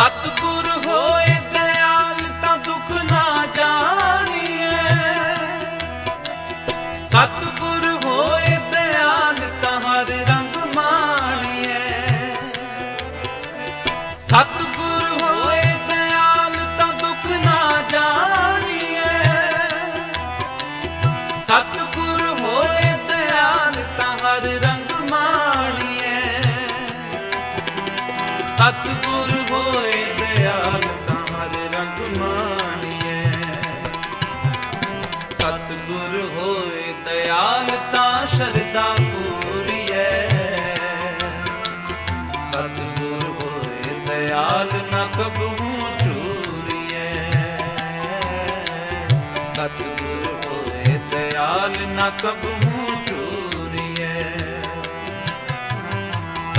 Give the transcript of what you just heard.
ਸਤਿਗੁਰ ਹੋਏ ਦਇਆਲ ਤਾਂ ਦੁੱਖ ਨਾ ਜਾਣੀਏ ਸਤਿਗੁਰ ਹੋਏ ਦਇਆਲ ਤਾਂ ਹਰ ਰੰਗ ਮਾਣੀਏ ਸਤਿਗੁਰ ਹੋਏ ਦਇਆਲ ਤਾਂ ਦੁੱਖ ਨਾ ਜਾਣੀਏ ਸਤਿਗੁਰ ਹੋਏ ਦਇਆਲ ਤਾਂ ਹਰ ਰੰਗ ਮਾਣੀਏ ਸਤਿਗੁਰ ਸਤਿਗੁਰ ਹੋਏ ਦਇਆਲ ਤਾਂ ਸ਼ਰਧਾ ਪੂਰੀਐ। ਸਤਿਗੁਰ ਹੋਏ ਦਇਆਲ ਨਾ ਕਬਹੂ ਟੂਰੀਐ ਸਤਿਗੁਰ ਹੋਏ ਦਇਆਲ ਨਾ ਕਬੂ